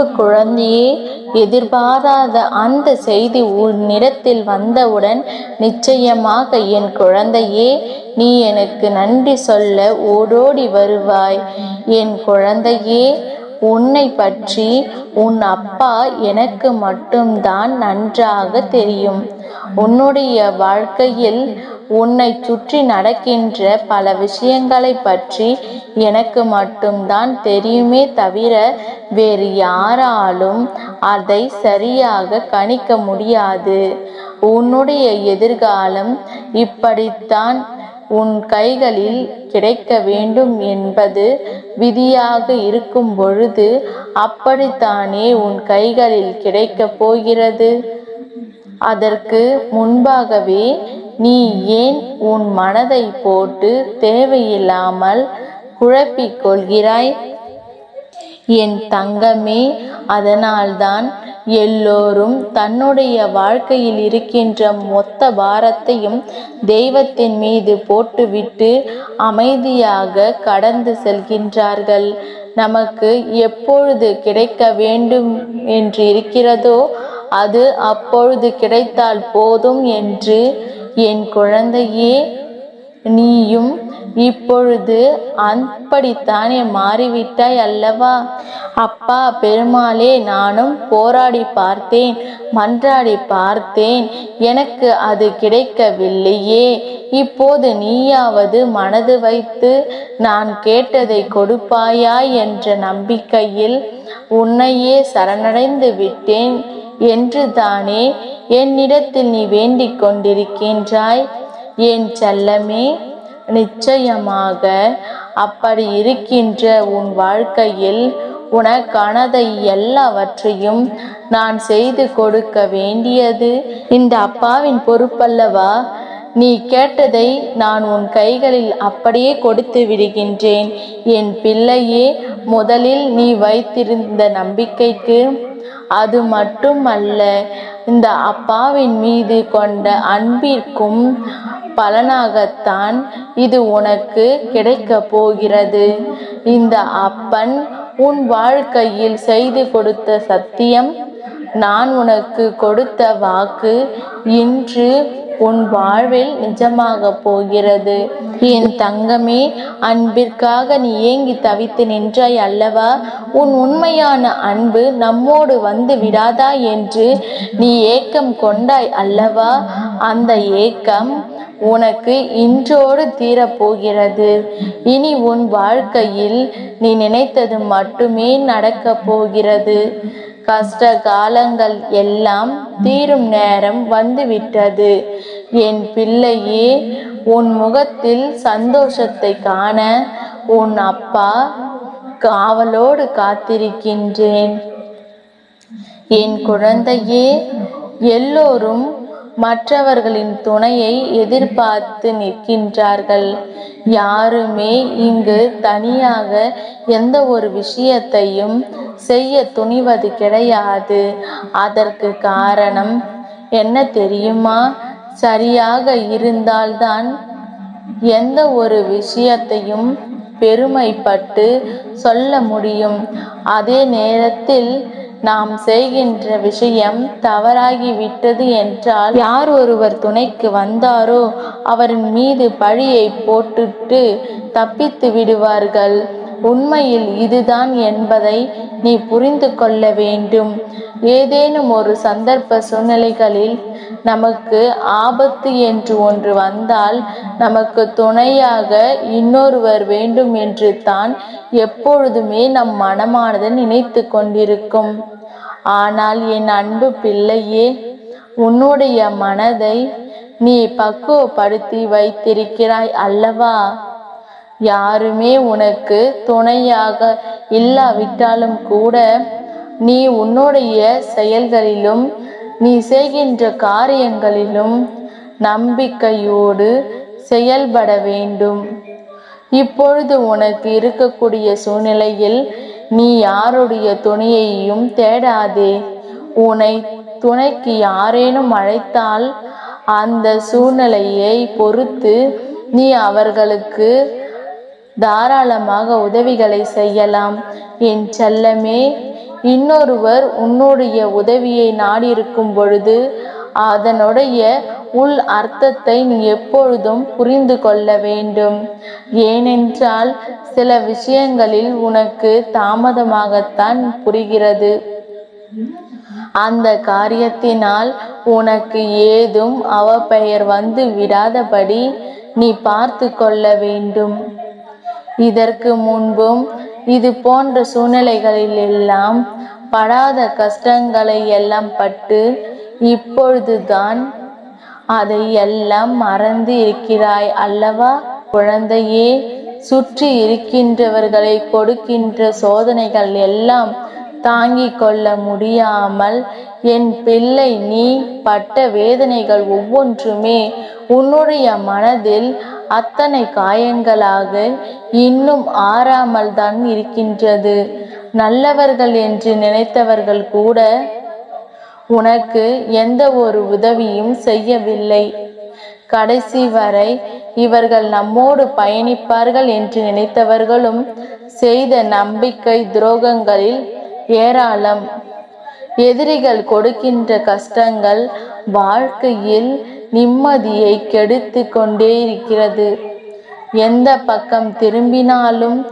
அன்பு குழந்தையே எதிர்பாராத அந்த செய்தி உன்னிடத்தில் வந்தவுடன் நிச்சயமாக என் குழந்தையே நீ எனக்கு நன்றி சொல்ல ஓடோடி வருவாய். என் குழந்தையே உன்னை பற்றி உன் அப்பா எனக்கு மட்டும்தான் நன்றாக தெரியும். உன்னுடைய வாழ்க்கையில் உன்னை சுற்றி நடக்கின்ற பல விஷயங்களை பற்றி எனக்கு மட்டும்தான் தெரியுமே தவிர வேறு யாராலும் அதை சரியாக கணிக்க முடியாது. உன்னுடைய எதிர்காலம் இப்படித்தான் உன் கைகளில் கிடைக்க வேண்டும் என்பது விதியாக இருக்கும் பொழுது அப்படித்தானே உன் கைகளில் கிடைக்கப் போகிறது? அதற்கு முன்பாகவே நீ ஏன் உன் மனதை போட்டு தேவையில்லாமல் குழப்பிக் கொள்கிறாய் என் தங்கமே அதனால்தான் எல்லோரும் தன்னுடைய வாழ்க்கையில் இருக்கின்ற மொத்த பாரத்தையும் தெய்வத்தின் மீது போட்டுவிட்டு அமைதியாக கடந்து செல்கின்றார்கள். நமக்கு எப்பொழுது கிடைக்க வேண்டும் என்று இருக்கிறதோ அது அப்பொழுது கிடைத்தால் போதும் என்று குழந்தையே நீயும் இப்பொழுது அப்படித்தானே மாறிவிட்டாய் அல்லவா? அப்பா பெருமாளே நானும் போராடி பார்த்தேன் மன்றாடி பார்த்தேன். எனக்கு அது கிடைக்கவில்லையே. இப்போது நீயாவது மனது வைத்து நான் கேட்டதை கொடுப்பாயா என்ற நம்பிக்கையில் உன்னையே சரணடைந்து விட்டேன். என்று தானே என்னிடத்தில் நீ வேண்டிக் கொண்டிருக்கின்றாய்? என் செல்லமே? நிச்சயமாக அப்படி இருக்கின்ற உன் வாழ்க்கையில் உனக்கானதை எல்லாவற்றையும் நான் செய்து கொடுக்க வேண்டியது. இந்த அப்பாவின் பொறுப்பல்லவா? நீ கேட்டதை நான் உன் கைகளில் அப்படியே கொடுத்து விடுகின்றேன். என் பிள்ளையே முதலில் நீ வைத்திருந்த நம்பிக்கைக்கு அது மட்டுமல்ல இந்த அப்பாவின் மீது கொண்ட அன்பிற்கும் பலனாகத்தான் இது உனக்கு கிடைக்க போகிறது. இந்த அப்பன் உன் வாழ்க்கையில் செய்து கொடுத்த சத்தியம் நான் உனக்கு கொடுத்த வாக்கு இன்று உன் வாழ்வில் நிஜமாக போகிறது. என் தங்கமே அன்பிற்காக நீ ஏங்கி தவித்து நின்றாய் அல்லவா? உன் உண்மையான அன்பு நம்மோடு வந்து விடாதா என்று நீ ஏக்கம் கொண்டாய் அல்லவா? அந்த ஏக்கம் உனக்கு இன்றோடு தீரப்போகிறது இனி உன் வாழ்க்கையில் நீ நினைத்தது மட்டுமே நடக்கப் போகிறது. கஷ்ட காலங்கள் எல்லாம் தீரும் நேரம் வந்துவிட்டது. என் பிள்ளையே உன் முகத்தில் சந்தோஷத்தை காண உன் அப்பா காவலோடு காத்திருக்கின்றேன். என் குழந்தையே எல்லோரும் மற்றவர்களின் துணையை எதிர்பார்த்து நிற்கின்றார்கள். யாருமே இங்கு தனியாக எந்த ஒரு விஷயத்தையும் செய்ய துணிவது கிடையாது. அதற்கு காரணம் என்ன தெரியுமா? சரியாக இருந்தால்தான் எந்த ஒரு விஷயத்தையும் பெருமைப்பட்டு சொல்ல முடியும். அதே நேரத்தில் நாம் செய்கின்ற விஷயம் தவறாகிவிட்டது என்றால் யார் ஒருவர் துணைக்கு வந்தாரோ அவரின் மீது பழியை போட்டுட்டு தப்பித்து விடுவார்கள். உண்மையில் இதுதான் என்பதை நீ புரிந்து கொள்ள வேண்டும். ஏதேனும் ஒரு சந்தர்ப்ப சூழ்நிலைகளில் நமக்கு ஆபத்து என்று ஒன்று வந்தால் நமக்கு துணையாக இன்னொருவர் வேண்டும் என்று தான் எப்பொழுதுமே நம் மனமானது நினைத்து கொண்டிருக்கும். ஆனால் என் அன்பு பிள்ளையே உன்னுடைய மனதை நீ பக்குவப்படுத்தி வைத்திருக்கிறாய் அல்லவா? யாருமே உனக்கு துணையாக இல்லாவிட்டாலும் கூட நீ உன்னுடைய செயல்களிலும் நீ செய்கின்ற காரியங்களிலும் நம்பிக்கையோடு செயல்பட வேண்டும். இப்பொழுது உனக்கு இருக்கக்கூடிய சூழ்நிலையில் நீ யாருடைய துணையையும் தேடாதே. உன்னை துணைக்கு யாரேனும் அழைத்தால் அந்த சூழ்நிலையை பொறுத்து நீ அவர்களுக்கு தாராளமாக உதவிகளை செய்யலாம். என் செல்லமே இன்னொருவர் உன்னுடைய உதவியை நாடியிருக்கும் பொழுது அதனுடைய உள் அர்த்தத்தை நீ எப்பொழுதும் புரிந்து கொள்ள வேண்டும். ஏனென்றால் சில விஷயங்களில் உனக்கு தாமதமாகத்தான் புரிகிறது. அந்த காரியத்தினால் உனக்கு ஏதும் அவப்பெயர் வந்து விடாதபடி நீ பார்த்து கொள்ள வேண்டும். இதற்கு முன்பும் இது போன்ற சூழ்நிலைகளில் எல்லாம் படாத கஷ்டங்களை எல்லாம் பட்டு இப்பொழுதுதான் அதை எல்லாம் மறந்து இருக்கிறாய் அல்லவா? குழந்தையே சுற்றி இருக்கின்றவர்களை கொடுக்கின்ற சோதனைகள் எல்லாம் தாங்கிக் கொள்ள முடியாமல் என் பிள்ளை நீ பட்ட வேதனைகள் ஒவ்வொன்றுமே உன்னுடைய மனதில் அத்தனை காயங்களாக இன்னும் ஆறாமல் தான் இருக்கின்றது. நல்லவர்கள் என்று நினைத்தவர்கள் கூட உனக்கு எந்த ஒரு உதவியும் செய்யவில்லை. கடைசி வரை இவர்கள் நம்மோடு பயணிப்பார்கள் என்று நினைத்தவர்களும் செய்த நம்பிக்கை துரோகங்களில் ஏராளம். எதிரிகள் கொடுக்கின்ற கஷ்டங்கள் வாழ்க்கையில் நிம்மதியை கெடுத்து கொண்டே இருக்கிறது. எந்த பக்கம் திரும்பினாலும்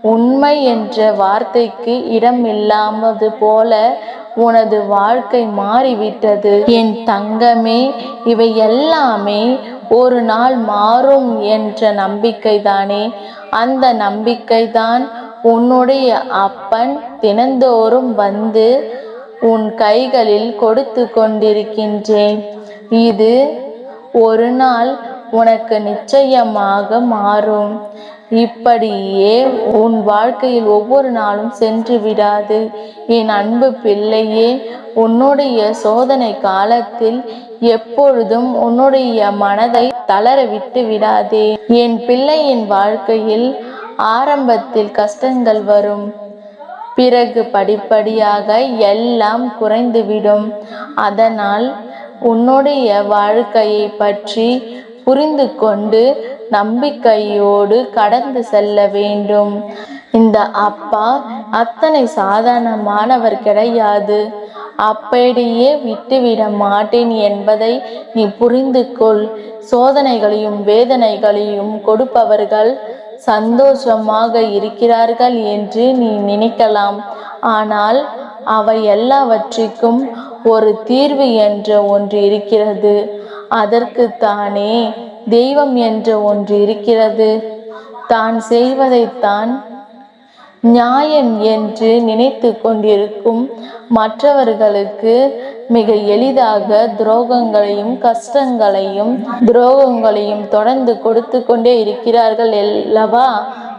உண்மை என்ற வார்த்தைக்கு இடம் இல்லாமது போல உனது வாழ்க்கை மாறிவிட்டது. என் தங்கமே இவை எல்லாமே ஒரு நாள் மாறும் என்ற நம்பிக்கைதானே. அந்த நம்பிக்கைதான் உன்னுடைய அப்பன் தினந்தோறும் வந்து உன் கைகளில் கொடுத்து கொண்டிருக்கின்றேன். இது ஒரு நாள் உனக்கு நிச்சயமாக மாறும். இப்படியே உன் வாழ்க்கையில் ஒவ்வொரு நாளும் சென்று விடாது. என் அன்பு பிள்ளையே உன்னுடைய சோதனை காலத்தில் எப்பொழுதும் உன்னுடைய மனதை தளர விட்டு விடாதே. என் பிள்ளையின் வாழ்க்கையில் ஆரம்பத்தில் கஷ்டங்கள் வரும். பிறகு படிப்படியாக எல்லாம் குறைந்துவிடும். அதனால் உன்னுடைய வாழ்க்கையை பற்றி புரிந்து கொண்டு நம்பிக்கையோடு கடந்து செல்ல வேண்டும். இந்த அப்பா அத்தனை சாதாரணமானவர் கிடையாது. அப்படியே விட்டுவிட மாட்டேன் என்பதை நீ புரிந்து கொள் சோதனைகளையும் வேதனைகளையும் கொடுப்பவர்கள் சந்தோஷமாக இருக்கிறார்கள் என்று நீ நினைக்கலாம். ஆனால் அவை எல்லாவற்றிற்கும் ஒரு தீர்வு என்ற ஒன்று இருக்கிறது. அதற்கு தானே தெய்வம் என்ற ஒன்று இருக்கிறது. தான் செய்வதைத்தான் நியாயம் என்று நினைத்து கொண்டிருக்கும் மற்றவர்களுக்கு மிக எளிதாக துரோகங்களையும் கஷ்டங்களையும் துரோகங்களையும் தொடர்ந்து கொடுத்து கொண்டே இருக்கிறார்கள் அல்லவா?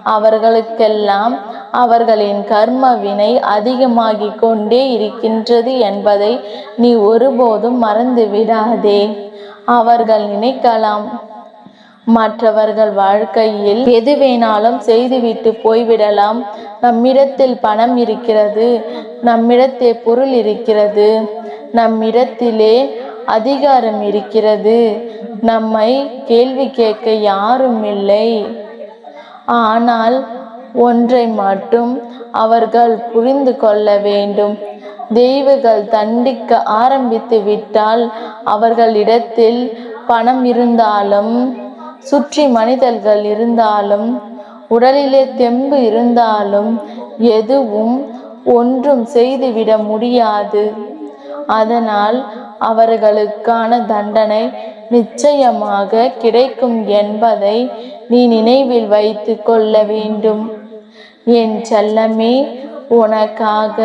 அவர்களுக்கெல்லாம் அவர்களின் கர்ம வினை அதிகமாகிக் கொண்டே இருக்கின்றது என்பதை நீ ஒருபோதும் மறந்து விடாதே. அவர்கள் நினைக்கலாம். மற்றவர்கள் வாழ்க்கையில் எது வேணாலும் செய்துவிட்டு போய்விடலாம். நம்மிடத்தில் பணம் இருக்கிறது. நம்மிடத்தே பொருள் இருக்கிறது. நம்மிடத்திலே அதிகாரம் இருக்கிறது. நம்மை கேள்வி கேட்க யாரும் இல்லை. ஆனால் ஒன்றை மட்டும் அவர்கள் புரிந்து கொள்ள வேண்டும். தெய்வங்கள் தண்டிக்க ஆரம்பித்து விட்டால் அவர்களிடத்தில் பணம் இருந்தாலும் சுற்றி மனிதர்கள் இருந்தாலும் உடலிலே தெம்பு இருந்தாலும் எதுவும் ஒன்றும் செய்துவிட முடியாது. அதனால் அவர்களுக்கான தண்டனை நிச்சயமாக கிடைக்கும் என்பதை நீ நினைவில் வைத்து கொள்ள வேண்டும். என் செல்லமே உனக்காக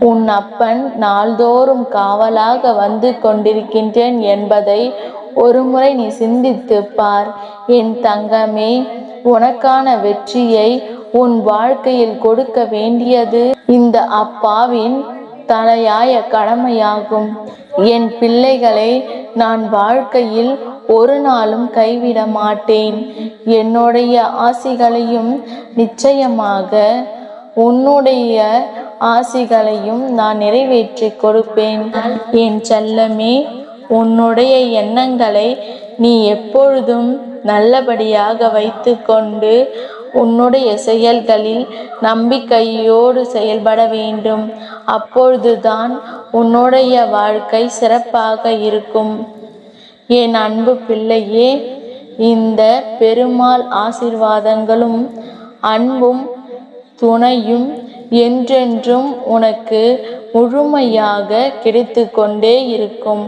உன் அப்பன் நாள்தோறும் காவலாக வந்து கொண்டிருக்கின்றேன் என்பதை ஒருமுறை நீ சிந்தித்து பார். என் தங்கமே உனக்கான வெற்றியை உன் வாழ்க்கையில் கொடுக்க வேண்டியது இந்த அப்பாவின் தலையாய கடமையாகும். என் பிள்ளைகளை நான் வாழ்க்கையில் ஒரு நாளும் கைவிட மாட்டேன். என்னுடைய ஆசிகளையும் நிச்சயமாக உன்னுடைய ஆசிகளையும் நான் நிறைவேற்றி கொடுப்பேன். என் செல்லமே உன்னுடைய எண்ணங்களை நீ எப்பொழுதும் நல்லபடியாக வைத்துக்கொண்டு உன்னுடைய செயல்களில் நம்பிக்கையோடு செயல்பட வேண்டும். அப்பொழுதுதான் உன்னுடைய வாழ்க்கை சிறப்பாக இருக்கும். என் அன்பு பிள்ளையே இந்த பெருமாள் ஆசீர்வாதங்களும் அன்பும் துணையும் என்றென்றும் உனக்கு முழுமையாக கிடைத்து கொண்டே இருக்கும்.